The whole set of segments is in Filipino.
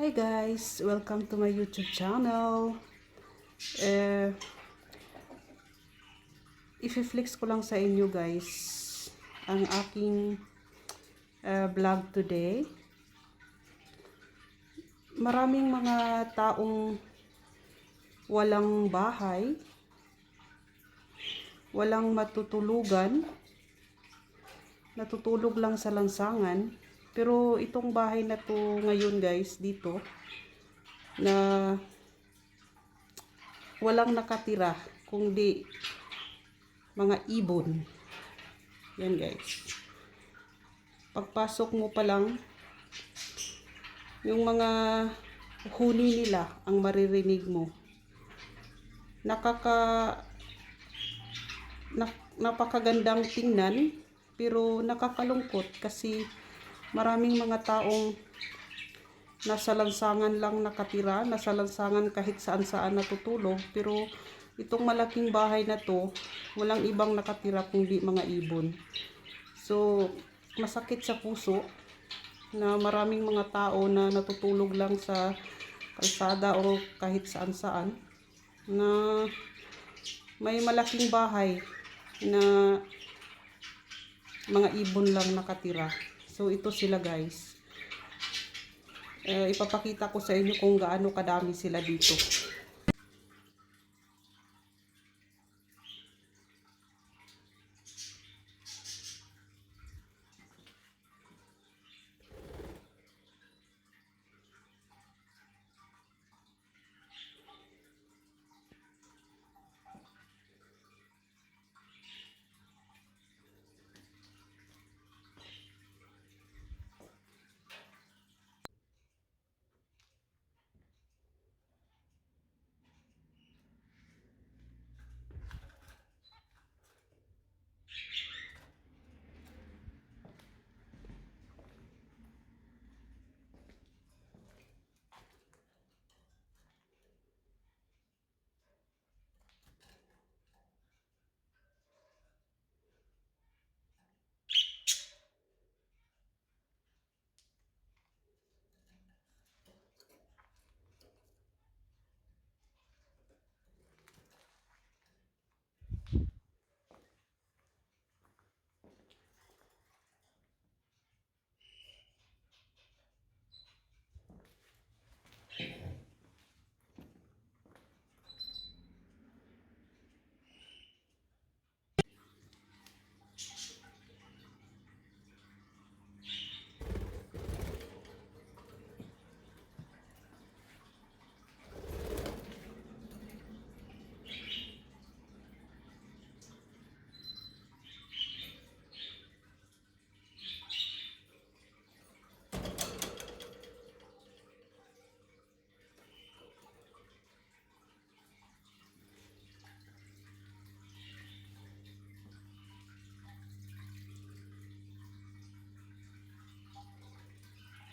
Hi guys! Welcome to my YouTube channel. Eh, i-flex ko lang sa inyo guys ang aking eh, vlog today. Maraming mga taong walang bahay, walang matutulugan, natutulog lang sa lansangan. Pero itong bahay na to ngayon guys dito na walang nakatira kundi mga ibon. Yan guys. Pagpasok mo pa lang yung mga huni nila ang maririnig mo. Nakaka nak- napakagandang tingnan pero nakakalungkot kasi maraming mga taong nasa lansangan lang nakatira, nasa lansangan kahit saan saan natutulog, pero itong malaking bahay na to, walang ibang nakatira kundi mga ibon. So, masakit sa puso na maraming mga tao na natutulog lang sa kalsada o kahit saan saan na may malaking bahay na mga ibon lang nakatira. So, ito sila guys. Eh, ipapakita ko sa inyo kung gaano kadami sila dito.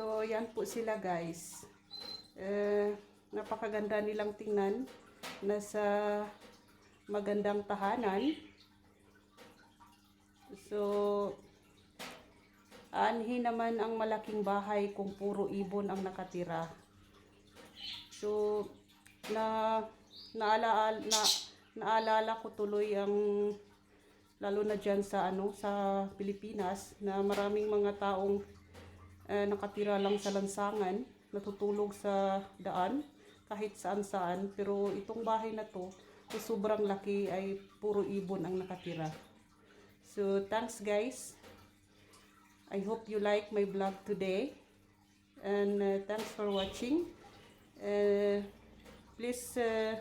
So, yan po sila guys. Eh, napakaganda nilang tingnan. Nasa magandang tahanan. So, anhi naman ang malaking bahay kung puro ibon ang nakatira. So, na naalala na naalala ko tuloy ang lalo na diyan sa ano sa Pilipinas na maraming mga taong eh, nakatira lang sa lansangan, natutulog sa daan, kahit saan saan. Pero itong bahay na to, na sobrang laki ay puro ibon ang nakatira. So, thanks guys. I hope you like my vlog today. And uh, thanks for watching. Uh, please uh,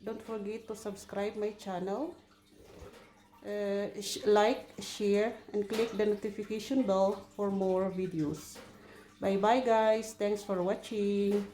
don't forget to subscribe my channel. Uh, like, share, and click the notification bell for more videos. Bye bye guys. Thanks for watching.